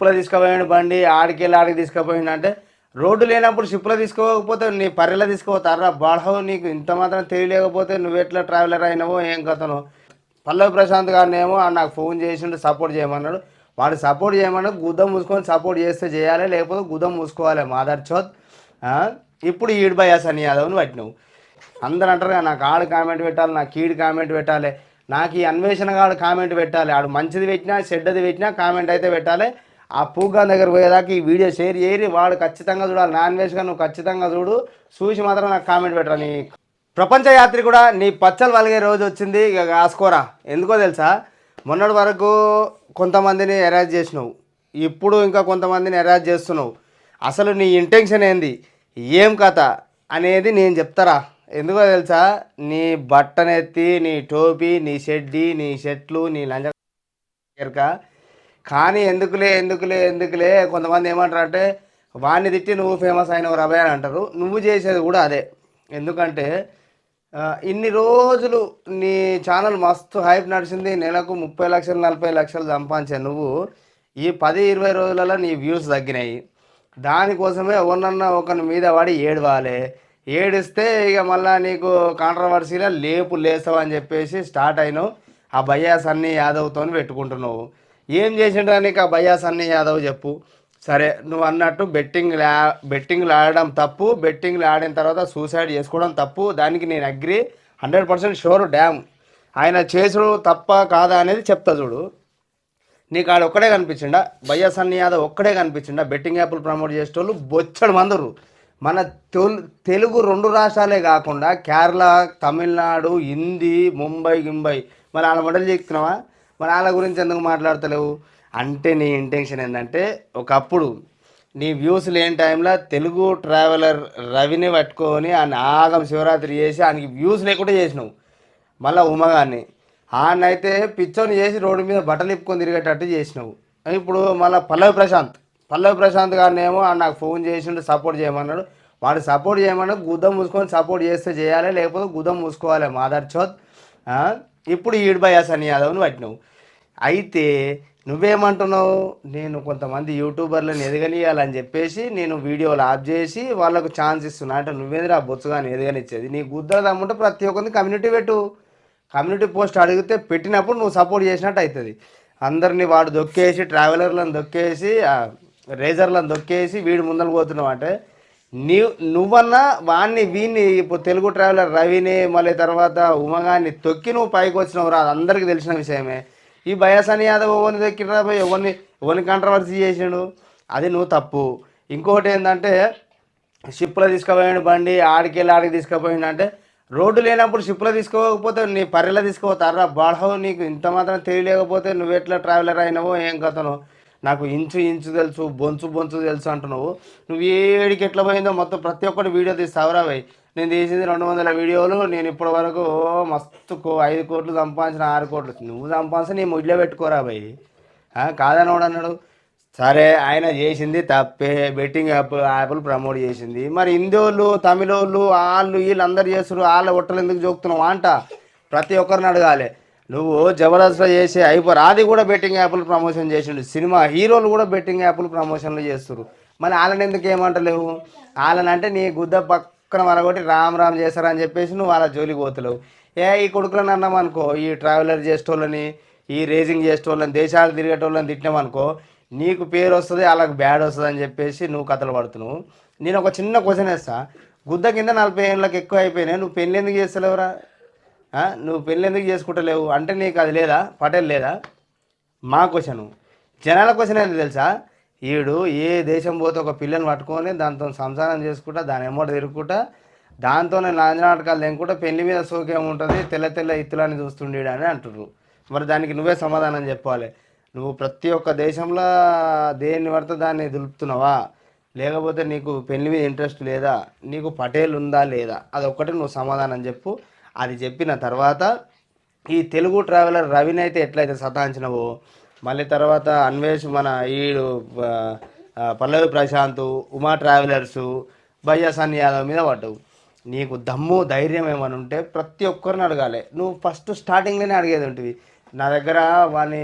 షిప్లో తీసుకుపోయాడు బండి ఆడికి వెళ్ళి ఆడికి తీసుకుపోయాడు అంటే రోడ్డు లేనప్పుడు షిప్లో తీసుకోకపోతే నీ పర్రెలో తీసుకుపోతారా. బాడహో నీకు ఇంత మాత్రం తెలియలేకపోతే నువ్వు ఎట్లా ట్రావెలర్ అయినావో ఏం కథను. పల్లవి ప్రశాంత్ గారిని ఏమో నాకు ఫోన్ చేసిండు సపోర్ట్ చేయమన్నాడు. వాడు సపోర్ట్ చేయమన్నాడు గుద్దం మూసుకొని సపోర్ట్ చేస్తే చేయాలి లేకపోతే గుద్దం మూసుకోవాలి మాదర్ చోత్ ఇప్పుడు ఈడ్ బై సని యాదవ్ని పట్టినావు. అందరూ అంటారు కదా నాకు ఆడు కామెంట్ పెట్టాలి నాకు కీడు కామెంట్ పెట్టాలి నాకు ఈ అన్వేషణ గాడు కామెంట్ పెట్టాలి. ఆడు మంచిది పెట్టినా చెడ్డది పెట్టినా కామెంట్ అయితే పెట్టాలి. ఆ పూగా దగ్గర పోయేదాకా ఈ వీడియో షేర్ చేయరి. వాడు ఖచ్చితంగా చూడాలి. నాన్ వెజ్గా నువ్వు ఖచ్చితంగా చూడు. చూసి మాత్రం నాకు కామెంట్ పెట్టరా నీ ప్రపంచ యాత్రి కూడా నీ పచ్చలు వలిగే రోజు వచ్చింది. ఇక కాసుకోరా ఎందుకో తెలుసా? మొన్నటి వరకు కొంతమందిని ఎరాజ్ చేసినావు. ఇప్పుడు ఇంకా కొంతమందిని ఎరాజ్ చేస్తున్నావు. అసలు నీ ఇంటెన్షన్ ఏంది? ఏం కథ అనేది నేను చెప్తారా? ఎందుకో తెలుసా? నీ బట్టనెత్తి నీ టోపీ నీ షెడ్డి నీ షర్ట్లు నీ లంజ ఎరక కానీ ఎందుకులే ఎందుకులే ఎందుకులే కొంతమంది ఏమంటారు అంటే వాడిని తిట్టి నువ్వు ఫేమస్ అయినవు రవే అని అంటారు. నువ్వు చేసేది కూడా అదే. ఎందుకంటే ఇన్ని రోజులు నీ ఛానల్ మస్తు హైప్ నడిచింది నెలకు ముప్పై లక్షలు నలభై లక్షలు సంపాదించే నువ్వు ఈ పది ఇరవై రోజులలో నీ వ్యూస్ తగ్గినాయి. దానికోసమే ఎవరినన్నా ఒకరి మీద పడి ఏడవాలి. ఏడిస్తే ఇక మళ్ళా నీకు కాంట్రవర్సీలో లేపు లేస్తావు అని చెప్పేసి స్టార్ట్ అయినావు. ఆ భయ్యా అన్ని యాదవ్తో పెట్టుకుంటున్నావు. ఏం చేసిండ్రా నీకు ఆ భయ్యా సన్నీ యాదవ్ చెప్పు. సరే నువ్వు అన్నట్టు బెట్టింగ్ బెట్టింగ్లు ఆడడం తప్పు. బెట్టింగ్లు ఆడిన తర్వాత సూసైడ్ చేసుకోవడం తప్పు. దానికి నేను agree hundred percent sure damn ఆయన చేసుడు తప్ప కాదా అనేది చెప్తా చూడు. నీకు ఆడ ఒక్కడే కనిపించిండా? భయ్యా సన్ని యాదవ్ ఒక్కడే కనిపించిండా? బెట్టింగ్ యాప్లు ప్రమోట్ చేసేటోళ్ళు బొచ్చడు మందరు. మన తెలుగు రెండు రాష్ట్రాలే కాకుండా కేరళ తమిళనాడు హిందీ ముంబై గింబై. మరి ఆడ మొదలు చెప్తున్నావా మరి వాళ్ళ గురించి ఎందుకు మాట్లాడతలేవు? అంటే నీ ఇంటెన్షన్ ఏంటంటే ఒకప్పుడు నీ వ్యూస్ లేని టైంలో తెలుగు ట్రావెలర్ రవిని పట్టుకొని ఆయన ఆగం శివరాత్రి చేసి ఆయనకి వ్యూస్ లేకుండా చేసినావు. మళ్ళీ ఉమగాన్ని. ఆయనైతే పిచ్చోని చేసి రోడ్డు మీద బట్టలు ఇప్పుకొని తిరిగేటట్టు చేసినావు. ఇప్పుడు మళ్ళీ పల్లవి ప్రశాంత్. పల్లవి ప్రశాంత్ గారిని ఏమో ఆ నాకు ఫోన్ చేసిండు సపోర్ట్ చేయమన్నాడు. వాడు సపోర్ట్ చేయమన్నాడు గుద్దం మూసుకొని సపోర్ట్ చేస్తే చేయాలి లేకపోతే గుద్దం మూసుకోవాలి మాధర్ చోత్ ఇప్పుడు ఈడ్ బై సని యాదవ్ని పట్టినావు. అయితే నువ్వేమంటున్నావు? నేను కొంతమంది యూట్యూబర్లను ఎదగనియాలని చెప్పేసి నేను వీడియోలు ఆఫ్ చేసి వాళ్ళకు ఛాన్స్ ఇస్తున్నా. అంటే నువ్వేంద్ర ఆ బొత్సగాని ఎదగనిచ్చేది? నీ గుద్దలు దమ్ముంటే ప్రతి ఒక్కరిని కమ్యూనిటీ పెట్టు. కమ్యూనిటీ పోస్ట్ అడిగితే పెట్టినప్పుడు నువ్వు సపోర్ట్ చేసినట్టు అవుతుంది అందరినీ వాడు దొక్కేసి ట్రావెలర్లను దొక్కేసి రేజర్లను దొక్కేసి వీడు ముందలు పోతున్నావు అంటే నీ నువ్వన్నా వాణ్ణి వీణ్ణి ఇప్పుడు తెలుగు ట్రావెలర్ రవిని మళ్ళీ తర్వాత ఉమగాన్ని తొక్కి నువ్వు పైకి వచ్చినావు రా అది అందరికీ తెలిసిన విషయమే. ఈ బయాసాని యాదవ్ ఎవరిని దొక్కిరా పోయి? ఎవరిని ఎవరిని కాంట్రవర్సీ చేసిండు? అది నువ్వు తప్పు. ఇంకొకటి ఏంటంటే షిప్లో తీసుకుపోయాడు బండి ఆడికి వెళ్ళి ఆడికి తీసుకుపోయాడు అంటే రోడ్డు లేనప్పుడు షిప్లో తీసుకోకపోతే నీ పర్రెలో తీసుకుపోతారా? బాడవు నీకు ఇంత మాత్రం తెలియలేకపోతే నువ్వు ఎట్లా ట్రావెలర్ అయినావో ఏం కథను? నాకు ఇంచు ఇంచు తెలుసు బొంచు బొంచు తెలుసు అంటున్నావు. నువ్వు ఏడికి ఎట్లా పోయిందో మొత్తం ప్రతి ఒక్కటి వీడియో తీస్తావురా భయ్ నేను తీసింది రెండు వందల వీడియోలు నేను ఇప్పటి వరకు మస్తు కో ఐదు కోట్లు సంపాదించిన ఆరు కోట్లు. నువ్వు సంపాదించి నీ ముడిలో పెట్టుకోరా భయ్. కాదని వాడు అన్నాడు. సరే ఆయన చేసింది తప్పే. బెట్టింగ్ యాప్ యాప్లు ప్రమోట్ చేసింది. మరి హిందీ వాళ్ళు వాళ్ళు వీళ్ళు అందరు చేస్తారు వాళ్ళ ఒట్టలు ఎందుకు జోకుతున్నావు అంట. ప్రతి ఒక్కరిని అడగాలి. నువ్వు జబర్దస్త్లో చేసే అయిపో అది కూడా బెట్టింగ్ యాప్లు ప్రమోషన్ చేసిండు. సినిమా హీరోలు కూడా బెట్టింగ్ యాప్లు ప్రమోషన్లు చేస్తారు మరి వాళ్ళని ఎందుకు ఏమంటలేవు? వాళ్ళని అంటే నీ గుద్ద పక్క పక్కన మరొకటి రామ్ రామ్ చేస్తారని చెప్పేసి నువ్వు వాళ్ళ జోలికి పోతలేవు. ఏ ఈ కొడుకులను అన్నాం అనుకో ఈ ట్రావెలర్ చేసేటోళ్ళని ఈ రేసింగ్ చేసేటోళ్ళని దేశాలు తిరిగేటోళ్ళని తిట్టినామనుకో నీకు పేరు వస్తుంది వాళ్ళకి బ్యాడ్ వస్తుంది అని చెప్పేసి నువ్వు కథలు పడుతున్నావు. నేను ఒక చిన్న క్వశ్చన్ వేస్తా. గుద్ద కింద నలభై ఏళ్ళకి ఎక్కువ అయిపోయినాయి నువ్వు పెళ్ళి ఎందుకు చేస్తలేవురా? నువ్వు పెళ్ళి ఎందుకు చేసుకుంటలేవు? అంటే నీకు అది లేదా? పటేల్ లేదా? మా క్వశ్చను జనాల క్వశ్చన్ ఏంది తెలుసా? ఈడు ఏ దేశం పోతే ఒక పిల్లని పట్టుకొని దాంతో సంసారం చేసుకుంటా దాని ఎమ్మట తిరుగుకుంటా దాంతోనే నాజనాటకాలు లేకుండా పెళ్ళి మీద సోకేముంటుంది తెల్ల తెల్ల ఇత్తులని చూస్తుండేడు అని అంటుర్రు. మరి దానికి నువ్వే సమాధానం చెప్పాలి. నువ్వు ప్రతి ఒక్క దేశంలో దేన్ని పడితే దాన్ని దులుపుతున్నావా? లేకపోతే నీకు పెళ్ళి మీద ఇంట్రెస్ట్ లేదా? నీకు పటేల్ ఉందా లేదా? అదొక్కటి నువ్వు సమాధానం చెప్పు. అది చెప్పిన తర్వాత ఈ తెలుగు ట్రావెలర్ రవిని అయితే ఎట్లయితే సతాయించినవో మళ్ళీ తర్వాత అన్వేష్ మన ఈడు పల్లవి ప్రశాంత్ ఉమా ట్రావెలర్స్ భయ్యా సన్ యాదవ్ మీద పడ్డావు. నీకు దమ్ము ధైర్యం ఏమని ఉంటే ప్రతి ఒక్కరిని అడగాలి. నువ్వు ఫస్ట్ స్టార్టింగ్లోనే అడిగేది ఉంటుంది నా దగ్గర వాని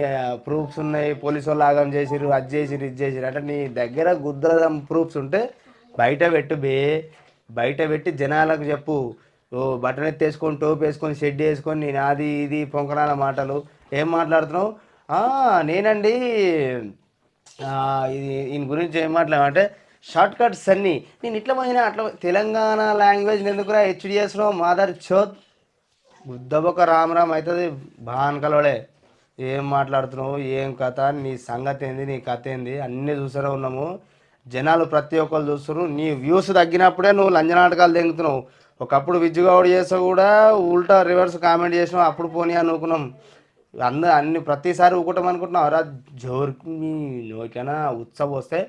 ప్రూఫ్స్ ఉన్నాయి పోలీసు వాళ్ళు ఆగం చేసిరు అది చేసిరు ఇది చేసిరు అంటే నీ దగ్గర గుద్దల ప్రూఫ్స్ ఉంటే బయట పెట్టు బే. బయట పెట్టి జనాలకు చెప్పు. ఓ బట్టన్ ఎత్తేసుకొని టోపు వేసుకొని షెడ్ వేసుకొని నేను అది ఇది పొంకనాల మాటలు. ఏం మాట్లాడుతున్నావు? నేనండి ఇది దీని గురించి ఏం మాట్లాడమంటే షార్ట్ కట్స్ అన్ని నేను ఇట్లా పోయినా అట్లా తెలంగాణ లాంగ్వేజ్ ఎందుకురా హెచ్డిఎస్లో మాదర్ చోత్ బుద్ధబొక్క రామరామ్ అవుతుంది బాగా కలవడే ఏం మాట్లాడుతున్నావు ఏం కథ నీ సంగతి ఏంది నీ కథ ఏంది అన్నీ చూస్తూనే ఉన్నాము. జనాలు ప్రతి ఒక్కరు చూస్తారు నీ వ్యూస్ తగ్గినప్పుడే నువ్వు లంజనాటకాలు తెంగుతున్నావు. ఒకప్పుడు విజ్జుగౌడ్ చేస్తే కూడా ఉల్టా రివర్స్ కామెంట్ చేసినావు అప్పుడు పోనీ అనుకున్నాం. అంద అన్ని ప్రతిసారి ఊకటం అనుకుంటున్నావు రా మీ నోకేనా ఉత్సవం వస్తే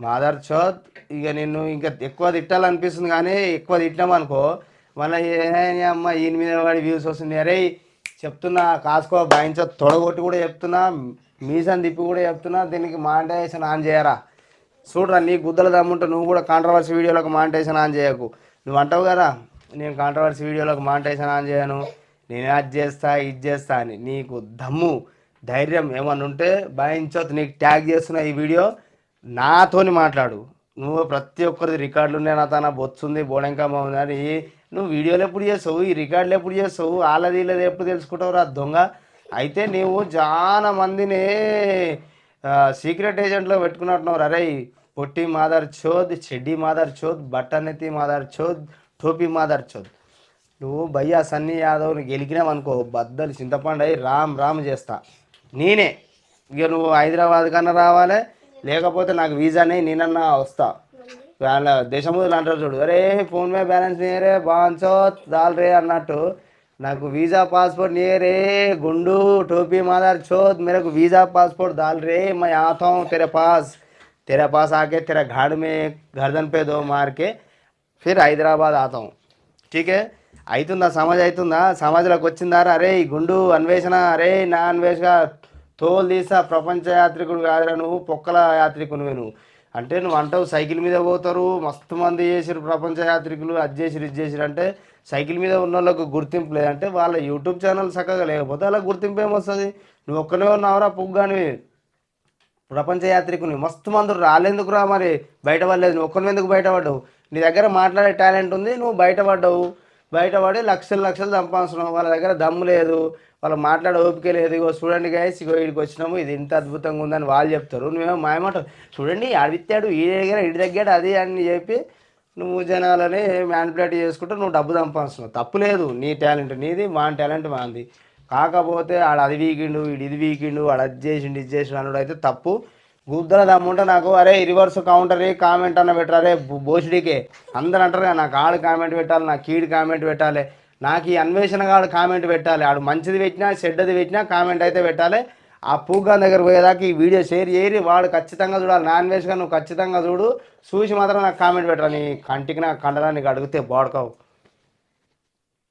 మాదర్ చోత్ ఇక నేను ఇంకా ఎక్కువ తిట్టాలనిపిస్తుంది కానీ ఎక్కువ తిట్టినామనుకో మళ్ళీ అమ్మ ఈయన మీద వాడి వ్యూస్ వస్తుంది అరే చెప్తున్నా కాసుకో భయించ తొడగొట్టి కూడా చెప్తున్నా మీసని తిప్పి కూడా చెప్తున్నా దీనికి మానిటైజేషన్ ఆన్ చేయరా? చూడరా నీ గుద్దలు దమ్ముంటే నువ్వు కూడా కాంట్రవర్సీ వీడియోలకు మానిటైజేషన్ ఆన్ చేయకు. నువ్వు అంటావు కదా నేను కాంట్రవర్సీ వీడియోలకు మానిటైజేషన్ ఆన్ చేయను. నేను అది చేస్తా ఇది చేస్తా అని. నీకు దమ్ము ధైర్యం ఏమన్నా ఉంటే భయించొద్దు నీకు ట్యాగ్ చేస్తున్న ఈ వీడియో నాతోని మాట్లాడు. నువ్వు ప్రతి ఒక్కరిది రికార్డులు ఉన్నాయి నా తన బొచ్చుంది బోడెంకమ్మ ఉంది అని. నువ్వు వీడియోలు ఎప్పుడు చేస్తావు? ఈ రికార్డులు ఎప్పుడు చేస్తావు? వాళ్ళది వీళ్ళది ఎప్పుడు తెలుసుకుంటావు రా దొంగ? అయితే నువ్వు చాలా మందిని సీక్రెట్ ఏజెంట్లో పెట్టుకున్నట్టున్నావు. అరే పొట్టి మాదర్ చోద్ చెడ్డి మాదర్ చోద్ బట్టనెత్తి మాదర్ చోద్ టోపీ మాదర్ చోద్. నువ్వు భయ్యా సన్నీ యాదవ్ని గెలికినావనుకో బద్దలు చింతపండు అయి రామ్ రామ్ చేస్తా నేనే ఇక నువ్వు హైదరాబాద్ కన్నా రావాలి లేకపోతే నాకు వీసానే నేనన్నా వస్తా వాళ్ళ దేశముదులు అంటారు చూడు అరే ఫోన్ మే బ్యాలెన్స్ నేరే బాన్సో దాల్ రే అన్నట్టు నాకు వీసా పాస్పోర్ట్ నేరే గుండు టోపీ మాదార్ చోద్ मेरे को वीज़ा पासपोर्ट डाल रे मैं आता हूँ तेरे पास तेरे पास आके तेरा घाड़ में गर्दन पे दो मार के फिर హైదరాబాద్ ఆతా हूँ ठीक है అవుతుందా సమాజ్ అవుతుందా సమాజ్లోకి వచ్చిందా అరే ఈ గుండు అన్వేషణ అరే నా అన్వేషణ తోలు తీసా ప్రపంచ యాత్రికుడు కాదురా నువ్వు పొక్కల యాత్రికునివే నువ్వు. అంటే నువ్వు అంటావు సైకిల్ మీద పోతారు మస్తు మంది చేసిరు ప్రపంచ యాత్రికులు అది చేసిరు ఇది చేసిరు అంటే సైకిల్ మీద ఉన్న వాళ్ళకు గుర్తింపు లేదంటే వాళ్ళ యూట్యూబ్ ఛానల్ చక్కగా లేకపోతే అలా గుర్తింపు ఏమొస్తుంది? నువ్వు ఒక్కనే ఉన్నావురా పుగ్గానివి. ప్రపంచ యాత్రికుని మస్తు మంది రాలేందుకురా మరి? బయటపడలేదు నువ్వు ఒక్కని ఎందుకు బయటపడ్డావు నీ దగ్గర మాట్లాడే టాలెంట్ ఉంది నువ్వు బయటపడ్డావు బయటపడి లక్షలు లక్షలు సంపాదిస్తున్నావు వాళ్ళ దగ్గర దమ్ము లేదు. వాళ్ళు మాట్లాడే ఓపిక లేదు. ఇగో చూడండి గాయస్ ఇగో ఇడికి వచ్చినాము. ఇది ఇంత అద్భుతంగా ఉందని వాళ్ళు చెప్తారు. నువ్వేమో మాయమాట చూడండి ఆడిత్తాడు ఈ దగ్గర ఇడి దగ్గర అది అని చెప్పి నువ్వు జనాలని మ్యానిపులేట్ చేసుకుంటూ నువ్వు డబ్బు సంపాదిస్తున్నావు. తప్పు లేదు. నీ టాలెంట్ నీది మా టాలెంట్ మాది కాకపోతే ఆడ అది వీకిండు ఇది వీకిండు వాడు అది చేసిండు ఇది చేసిండు అన్నాడు అయితే తప్పు. గుద్దల దమ్ముంటే నాకు అరే రివర్స్ కౌంటర్ కామెంట్ అన్న పెట్టరు అరే అందరు అంటారు నాకు ఆడు కామెంట్ పెట్టాలి నాకు కీడు కామెంట్ పెట్టాలి నాకు ఈ అన్వేషణ కాడు కామెంట్ పెట్టాలి ఆడు మంచిది పెట్టినా చెడ్డది పెట్టినా కామెంట్ అయితే పెట్టాలి. ఆ పూగా దగ్గర పోయేదాకా ఈ వీడియో షేర్ చేయరి వాడు ఖచ్చితంగా చూడాలి. నాన్ వెజ్గా నువ్వు ఖచ్చితంగా చూడు చూసి మాత్రం నాకు కామెంట్ పెట్టరా నీ కంటికి నా నీకు అడిగితే బాడుకోవు.